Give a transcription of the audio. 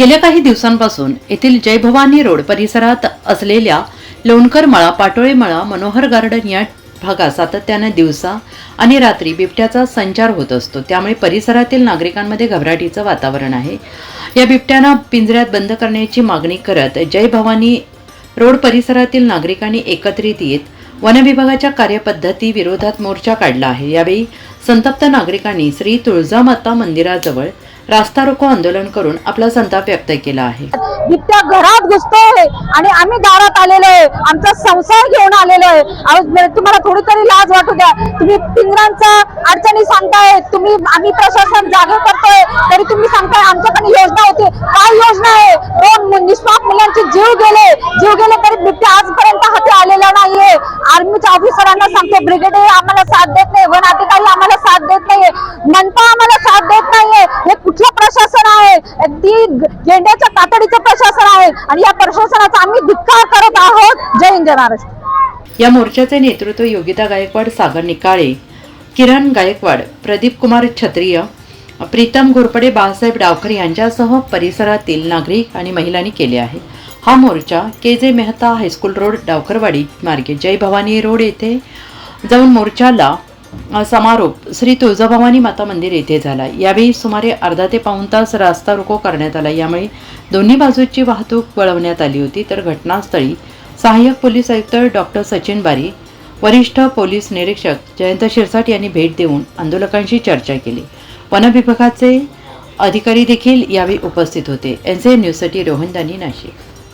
गेल्या काही दिवसांपासून येथील जय भवानी रोड परिसरात असलेल्या लोणकर मळा पाटोळे मळा मनोहर गार्डन या भागात सातत्याने दिवसा आणि रात्री बिबट्याचा संचार होत असतो. त्यामुळे परिसरातील नागरिकांमध्ये घबराटीचं वातावरण आहे. या बिबट्यांना पिंजऱ्यात बंद करण्याची मागणी करत जय भवानी रोड परिसरातील नागरिकांनी एकत्रित येत वनविभागाच्या कार्यपद्धती विरोधात मोर्चा काढला आहे. यावेळी संतप्त नागरिकांनी श्री तुळजामाता मंदिराजवळ रास्ता रोको आंदोलन करून आपला संताप व्यक्त केला आहे. बिबट्या घरात घुसतोय आणि आम्ही दारात आलेलो आहे. आमचा संसार घेऊन आलेलो आहे. तुम्हाला थोडी तरी लाज वाटू द्या. तुम्ही पिंगरांचा अडचणी सांगताय. तुम्ही आम्ही प्रशासन जागे करतोय. तरी तुम्ही सांगताय आमच्याकडे योजना होती. काय योजना आहे? दोन निष्पाप मुलांचे जीव गेले. जीव गेले तरी बिबट्या आजपर्यंत हाती आलेला नाहीये. आर्मीच्या ऑफिसरांना सांगतो ब्रिगेडियर आम्हाला साथ देत नाही. वन अधिकारी आम्हाला साथ देत नाहीये. मनपा आम्हाला साथ देत नाहीये हे कुठलं प्रशासन आहे ही गेंड्याच्या तातडीचं प्रशासन आहे आणि या प्रशासनाचा आम्ही धिक्कार करत आहोत. जय हिंद जय महाराष्ट्र. या मोर्चाचे नेतृत्व योगिता गायकवाड सागर निकाळे किरण गायकवाड प्रदीप कुमार क्षत्रिय प्रीतम घोरपडे बाळासाहेब डावकर यांच्यासह परिसरातील नागरिक आणि महिलांनी केले आहे. हा मोर्चा के जे मेहता हायस्कूल रोड डावकरवाडी मार्गे. जय भवानी रोड येथे जाऊन मोर्चाला समारोप श्री तुळजाभवानी माता मंदिर येथे झाला. यावेळी सुमारे अर्धा ते पाऊण तास रास्ता रोको करण्यात आला. यामुळे दोन्ही बाजूची वाहतूक वळवण्यात आली होती. तर घटनास्थळी सहाय्यक पोलीस आयुक्त डॉक्टर सचिन बारी वरिष्ठ पोलीस निरीक्षक जयंत शिरसाट यांनी भेट देऊन आंदोलकांशी चर्चा केली. वनविभागाचे अधिकारी देखील यावेळी उपस्थित होते. एन न्यूजसाठी रोहन दानी नाशिक.